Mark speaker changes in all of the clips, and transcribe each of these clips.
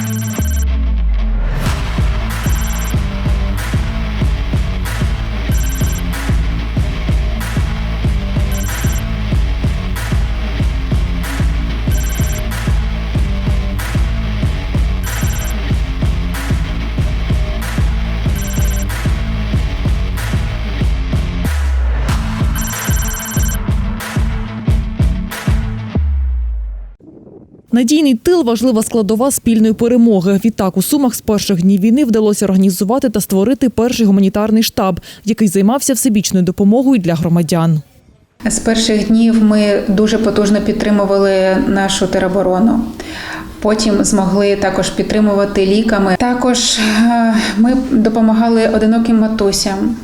Speaker 1: Thank you. Надійний тил важлива складова спільної перемоги. Відтак у сумах з перших днів війни вдалося організувати та створити перший гуманітарний штаб, який займався всебічною допомогою для громадян.
Speaker 2: З перших днів ми дуже потужно підтримували нашу тероборону. Потім змогли також підтримувати ліками. Також е, ми допомагали одиноким матусям,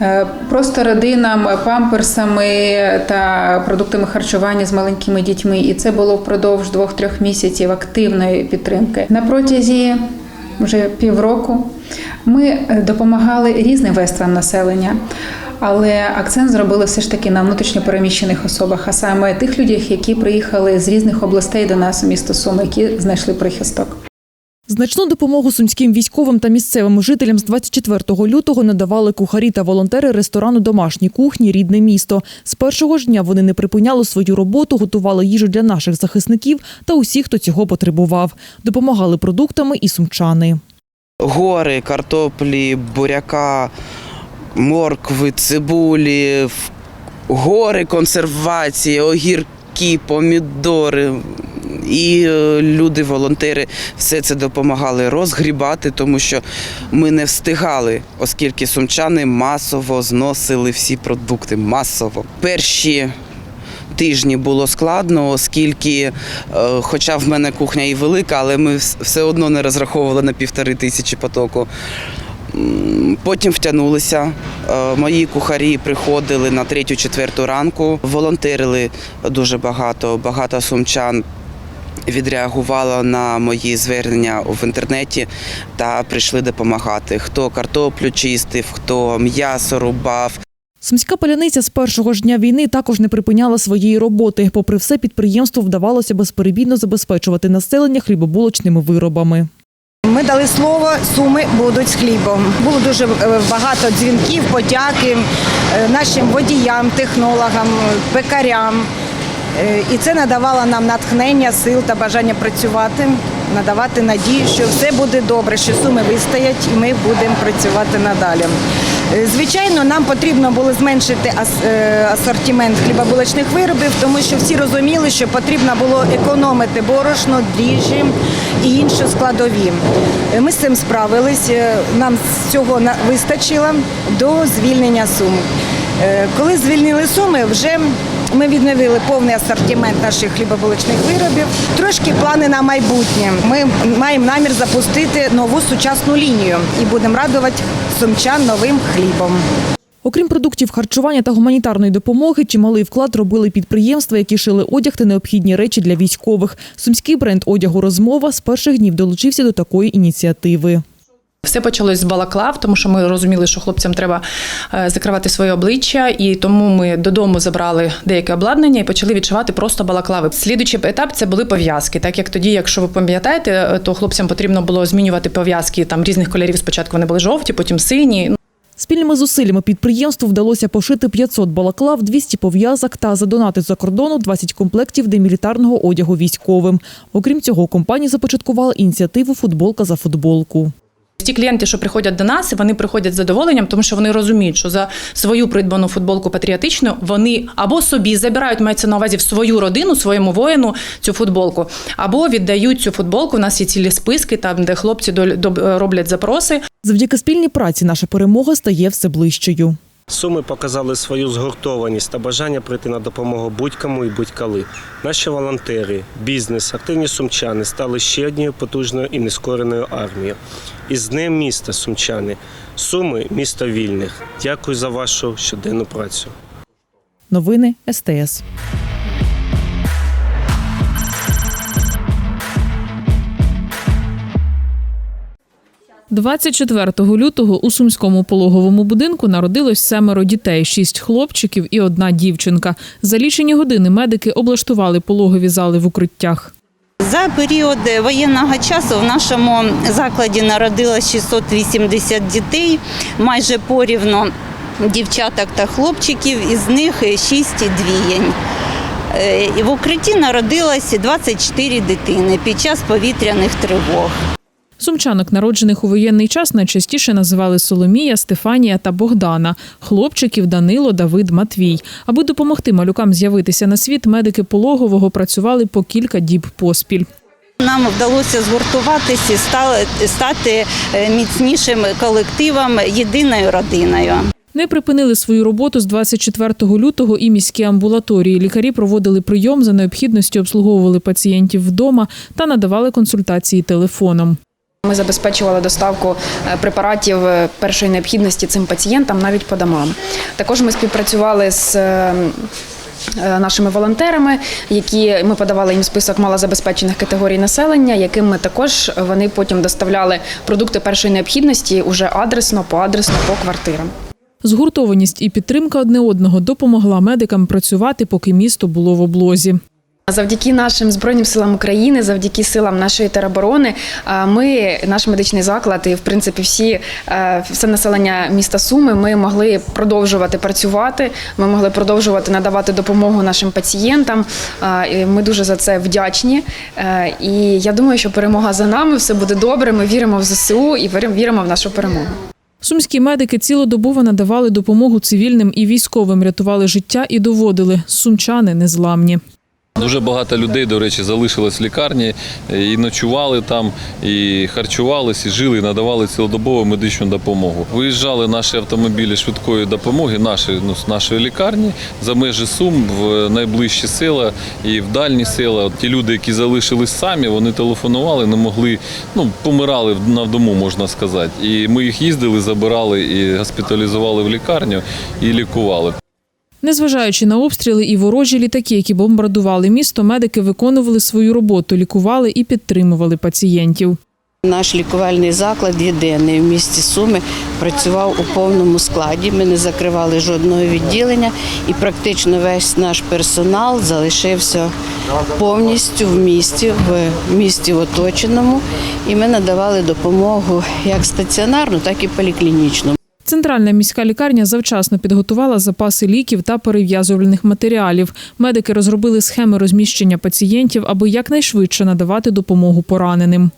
Speaker 2: е, просто родинам, памперсами та продуктами харчування з маленькими дітьми. І це було впродовж двох-трьох місяців активної підтримки. На протязі вже півроку ми е, допомагали різним верствам населення. Але акцент зробили все ж таки на внутрішньопереміщених особах, а саме тих людях, які приїхали з різних областей до нас у місто Суми, які знайшли прихисток.
Speaker 1: Значну допомогу сумським військовим та місцевим жителям з 24 лютого надавали кухарі та волонтери ресторану домашній кухні Рідне місто. З першого ж дня вони не припиняли свою роботу, готували їжу для наших захисників та усіх, хто цього потребував. Допомагали продуктами і сумчани.
Speaker 3: гори, картоплі, буряка, моркви, цибулі, гори консервації, огірки, помідори. І е, люди, волонтери, все це допомагали розгрібати, тому що ми не встигали, оскільки сумчани масово зносили всі продукти. Масово. Перші тижні було складно, оскільки, е, хоча в мене кухня і велика, але ми все одно не розраховували на півтори тисячі потоку. Потім втягнулися. Е, Мої кухарі приходили на третю-четверту ранку, волонтерили дуже багато, багато сумчан. Відреагувало на мої звернення в інтернеті та прийшли допомагати. Хто картоплю чистив, хто м'ясо рубав,
Speaker 1: Сумська паляниця з першого ж дня війни також не припиняла своєї роботи. Попри все, підприємству вдавалося безперебійно забезпечувати населення хлібобулочними виробами.
Speaker 4: Ми дали слово, суми будуть з хлібом. Було дуже е, багато дзвінків, подяки е, нашим водіям, технологам, пекарям. Е, І це надавало нам натхнення, сил та бажання працювати, надавати надію, що все буде добре, що суми вистоять і ми будемо працювати надалі. Е, Звичайно, нам потрібно було зменшити е, асортимент хлібобулочних виробів, тому що всі розуміли, що потрібно було економити борошно, дріжджі і інші складові. Е, Ми з цим справились. Нам цього вистачило до звільнення сум. Коли звільнили суми, вже ми відновили повний асортимент наших хлібобулочних виробів. Трошки плани на майбутнє. Ми маємо намір запустити нову сучасну лінію і будемо радувати сумчан новим хлібом.
Speaker 1: Окрім продуктів харчування та гуманітарної допомоги, чималий вклад робили підприємства, які шили одяг та необхідні речі для військових. Сумський бренд одягу розмова з перших днів долучився до такої ініціативи.
Speaker 5: Все почалось з балаклав, тому що ми розуміли, що хлопцям треба е, закривати своє обличчя, і тому ми додому забрали деяке обладнання і почали відшивати просто балаклави. Слідуючий етап це були пов'язки. Так як тоді, якщо ви пам'ятаєте, е, то хлопцям потрібно було змінювати пов'язки там різних кольорів. Спочатку вони були жовті, потім сині.
Speaker 1: Спільними зусиллями підприємству вдалося пошити 500 балаклав, 200 пов'язок та задонати за кордону 20 комплектів демілітарного одягу військовим. Окрім цього, компанія започаткувала ініціативу Футболка за футболку.
Speaker 5: Ті клієнти, що приходять до нас, вони приходять з задоволенням, тому що вони розуміють, що за свою придбану футболку патріотичну вони або собі забирають, мається на увазі в свою родину, своєму воїну цю футболку, або віддають цю футболку. У нас є цілі списки, там де хлопці роблять запроси.
Speaker 1: Завдяки спільній праці наша перемога стає все ближчою.
Speaker 6: Суми показали свою згуртованість та бажання прийти на допомогу будь-кому і будь-коли. Наші волонтери, бізнес, активні сумчани стали ще однією потужною і нескореною армією. І з Днем міста сумчани. Суми місто вільних. Дякую за вашу щоденну працю.
Speaker 1: Новини СТС.
Speaker 7: – 24 лютого у сумському пологовому будинку народилось семеро дітей: шість хлопчиків і одна дівчинка. За лічені години медики облаштували пологові зали в укриттях.
Speaker 8: За період воєнного часу в нашому закладі народилось 680 дітей, майже порівну дівчаток та хлопчиків, із них 6 двієнь. Е, В укритті народилось 24 дитини під час повітряних тривог.
Speaker 7: Сумчанок, народжених у воєнний час, найчастіше називали Соломія, Стефанія та Богдана, хлопчиків Данило, Давид, Матвій. Аби допомогти малюкам з'явитися на світ, медики пологового працювали по кілька діб поспіль.
Speaker 8: Нам вдалося згуртуватися і стати е, міцнішим колективом, єдиною родиною.
Speaker 7: Не припинили свою роботу з 24 лютого і міські амбулаторії. Лікарі проводили прийом за необхідності, обслуговували пацієнтів вдома та надавали консультації телефоном.
Speaker 9: Ми забезпечували доставку е, препаратів е, першої необхідності цим пацієнтам навіть по домам. Також ми співпрацювали з е, нашими волонтерами, які ми подавали їм список малозабезпечених категорій населення, яким ми також вони потім доставляли продукти першої необхідності уже адресно, поадресно по квартирам.
Speaker 7: Згуртованість і підтримка одне одного допомогла медикам працювати, поки місто було в облозі.
Speaker 9: Завдяки нашим збройним силам України, завдяки силам нашої тероборони, а, ми, наш медичний заклад і в принципі всі е, все населення міста Суми, ми могли продовжувати працювати. Ми могли продовжувати надавати допомогу нашим пацієнтам. І Ми дуже за це вдячні. Е, І я думаю, що перемога за нами, все буде добре. Ми віримо в ЗСУ і віримо в нашу перемогу.
Speaker 7: Сумські медики цілодобово надавали допомогу цивільним і військовим, рятували життя і доводили сумчани незламні.
Speaker 10: Дуже багато людей, до речі, залишилось в лікарні е, і ночували там, і харчувалися, і жили, і надавали цілодобову медичну допомогу. Виїжджали наші автомобілі швидкої допомоги, наші, ну, з нашої лікарні за межі Сум в найближчі села і в дальні села. Ті люди, які залишились самі, вони телефонували, не могли, ну, помирали на дому, можна сказати. І ми їх їздили, забирали і госпіталізували в лікарню і лікували.
Speaker 7: Незважаючи на обстріли і ворожі літаки, які бомбардували місто, медики виконували свою роботу, лікували і підтримували пацієнтів.
Speaker 8: Наш лікувальний заклад єдиний в місті Суми працював у повному складі. Ми не закривали жодного відділення, і практично весь наш персонал залишився повністю в місті, в місті оточеному. І ми надавали допомогу як стаціонарну, так і поліклінічну.
Speaker 7: Центральна міська лікарня завчасно підготувала запаси ліків та перев'язувальних матеріалів. Медики розробили схеми розміщення пацієнтів, аби якнайшвидше надавати допомогу пораненим.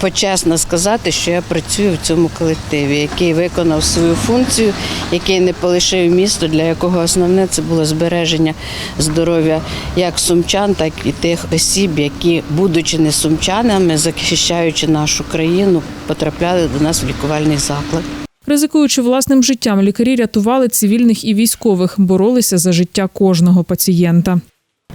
Speaker 8: Почесно сказати, що я працюю в цьому колективі, який виконав свою функцію, який не полишив місто, для якого основне це було збереження здоров'я як сумчан, так і тих осіб, які, будучи не сумчанами, захищаючи нашу країну, потрапляли до нас в лікувальний заклад.
Speaker 7: Ризикуючи власним життям, лікарі рятували цивільних і військових, боролися за життя кожного пацієнта.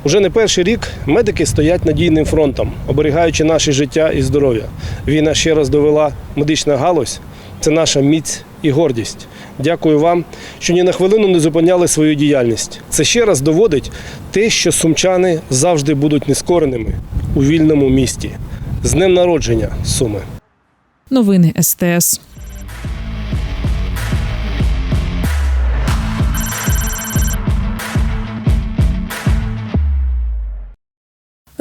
Speaker 6: Уже не перший рік медики стоять надійним фронтом, оберігаючи наше життя і здоров'я. Війна ще раз довела медична галузь. Це наша міць і гордість. Дякую вам, що ні на хвилину не зупиняли свою діяльність. Це ще раз доводить те, що сумчани завжди будуть нескореними у вільному місті. З днем народження, Суми!
Speaker 7: Новини СТС.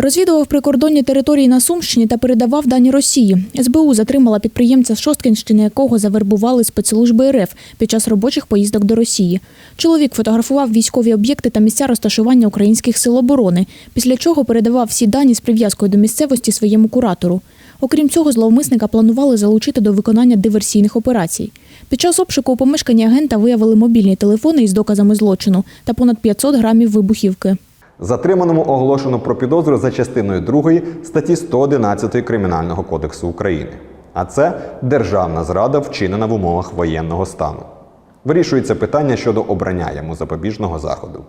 Speaker 11: Розвідував прикордонні території на Сумщині та передавав дані Росії. СБУ затримала підприємця з Шосткинщини, якого завербували спецслужби РФ під час робочих поїздок до Росії. Чоловік фотографував військові об'єкти та місця розташування українських сил оборони, після чого передавав всі дані з прив'язкою до місцевості своєму куратору. Окрім цього, зловмисника планували залучити до виконання диверсійних операцій. Під час обшуку у помешканні агента виявили мобільні телефони із доказами злочину та понад 500 грамів вибухівки.
Speaker 12: Затриманому оголошено про підозру за частиною 2 статті 111 Кримінального кодексу України. А це державна зрада, вчинена в умовах воєнного стану. Вирішується питання щодо обрання йому запобіжного заходу.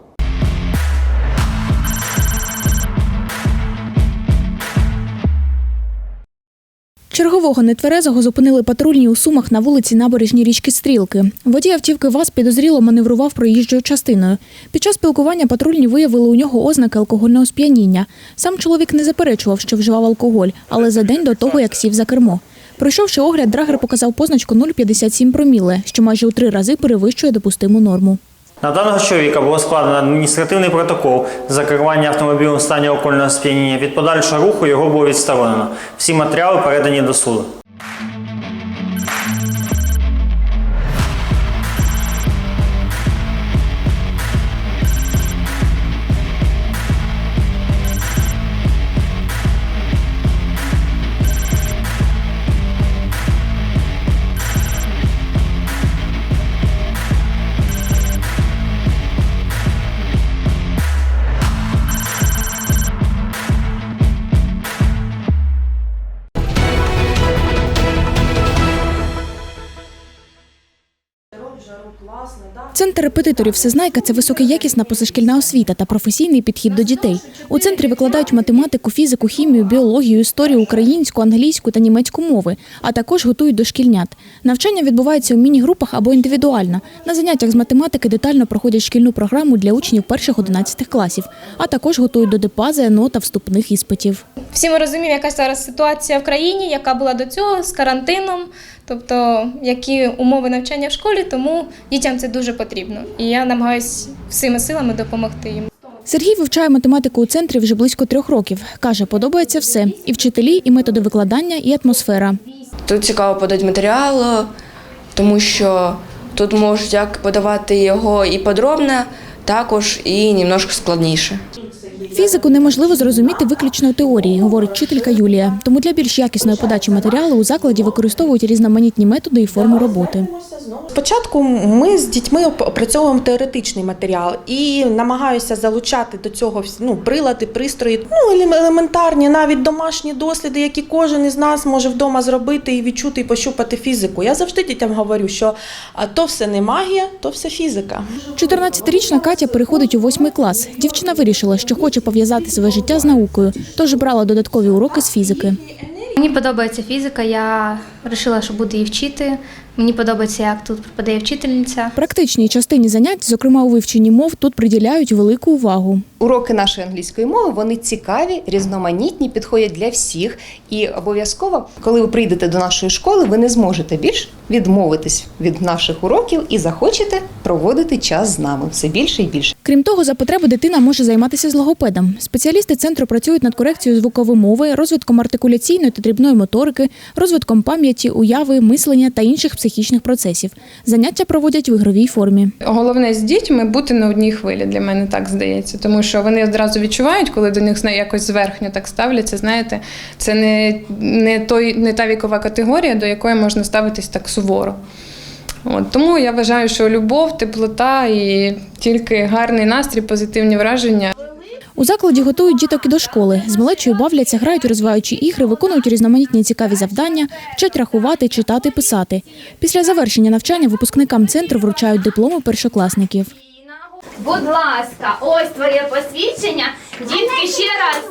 Speaker 11: Чергового нетверезого зупинили патрульні у Сумах на вулиці набережній річки Стрілки. Водій автівки ВАЗ підозріло маневрував проїжджою частиною. Під час спілкування патрульні виявили у нього ознаки алкогольного сп'яніння. Сам чоловік не заперечував, що вживав алкоголь, але за день до того, як сів за кермо. Пройшовши огляд, драгер показав позначку 0,57 проміле, що майже у три рази перевищує допустиму норму.
Speaker 13: На даного чоловіка було складено адміністративний протокол за керування автомобілем в стані окольного сп'яніння. Від подальшого руху його було відсторонено. Всі матеріали передані до суду.
Speaker 11: Репетиторів Всезнайка це високоякісна позашкільна освіта та професійний підхід до дітей. У центрі викладають математику, фізику, хімію, біологію, історію, українську, англійську та німецьку мови, а також готують дошкільнят. Навчання відбувається у міні-групах або індивідуально. На заняттях з математики детально проходять шкільну програму для учнів перших 11 класів, а також готують до ДПА, ЗНО та вступних іспитів.
Speaker 14: Всі ми розуміємо, яка зараз ситуація в країні, яка була до цього з карантином, тобто які умови навчання в школі, тому дітям це дуже потрібно. І я намагаюся всіми силами допомогти їм.
Speaker 11: Сергій вивчає математику у центрі вже близько трьох років. Каже, подобається все: і вчителі, і методи викладання, і атмосфера.
Speaker 15: Тут цікаво подати матеріал, тому що тут можуть як подавати його і подробно, також і немножко складніше.
Speaker 11: Фізику неможливо зрозуміти виключно у теорії, говорить вчителька Юлія. Тому для більш якісної подачі матеріалу у закладі використовують різноманітні методи і форми роботи.
Speaker 16: Спочатку ми з дітьми опрацьовуємо теоретичний матеріал і намагаюся залучати до цього ну, прилади, пристрої, ну елем- елементарні, навіть домашні досліди, які кожен із нас може вдома зробити і відчути і пощупати фізику. Я завжди дітям говорю, що а, то все не магія, то все фізика.
Speaker 11: 14-річна Катя переходить у восьмий клас. Дівчина вирішила, що хоче пов'язати своє життя з наукою, тож брала додаткові уроки з фізики.
Speaker 17: Мені подобається фізика, я вирішила, що буду її вчити. Мені подобається, як тут преподає вчительниця.
Speaker 11: Практичній частині занять, зокрема у вивченні мов, тут приділяють велику увагу.
Speaker 18: Уроки нашої англійської мови вони цікаві, різноманітні, підходять для всіх. І обов'язково, коли ви прийдете до нашої школи, ви не зможете більш відмовитись від наших уроків і захочете проводити час з нами все більше і більше.
Speaker 11: Крім того, за потреби дитина може займатися з логопедом. Спеціалісти центру працюють над корекцією звукової мови, розвитком артикуляційної та дрібної моторики, розвитком пам'яті, уяви, мислення та інших психічних процесів. Заняття проводять в ігровій формі.
Speaker 19: Головне з дітьми бути на одній хвилі, для мене так здається, тому що вони одразу відчувають, коли до них якось зверхньо так ставляться. Знаєте, це не, не, той, не та вікова категорія, до якої можна ставитись так суворо. От, тому я вважаю, що любов, теплота і тільки гарний настрій, позитивні враження.
Speaker 11: У закладі готують діток і до школи. З малечою бавляться, грають у розвиваючі ігри, виконують різноманітні цікаві завдання, вчать рахувати, читати, писати. Після завершення навчання випускникам центру вручають дипломи першокласників.
Speaker 20: Будь ласка, ось твоє посвідчення. Дітки ще раз.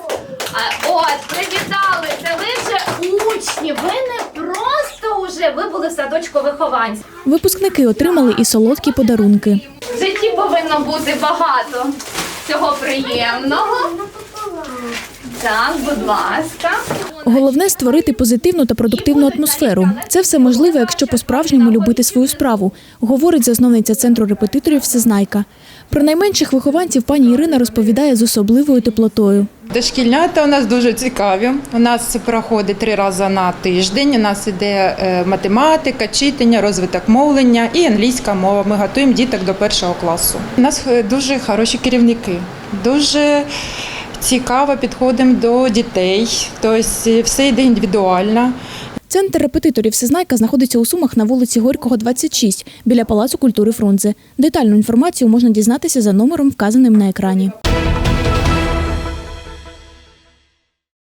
Speaker 20: От, привітали. Це ви вже учні. Ви не просто уже ви були в садочку вихованців.
Speaker 11: Випускники отримали і солодкі подарунки.
Speaker 20: В житті повинно бути багато цього приємного. Так, будь ласка.
Speaker 11: Головне створити позитивну та продуктивну атмосферу. Це все можливо, якщо по-справжньому любити свою справу, говорить засновниця центру репетиторів Всезнайка. Про найменших вихованців пані Ірина розповідає з особливою теплотою.
Speaker 21: Дошкільнята у нас дуже цікаві. У нас проходить три рази на тиждень. У нас іде е, математика, читання, розвиток мовлення і англійська мова. Ми готуємо діток до першого класу. У нас е, дуже хороші керівники, дуже цікаво підходимо до дітей. Тобто е, все йде індивідуально.
Speaker 11: Центр репетиторів Всезнайка знаходиться у Сумах на вулиці Горького, 26, біля Палацу культури Фрунзе. Детальну інформацію можна дізнатися за номером, вказаним на екрані.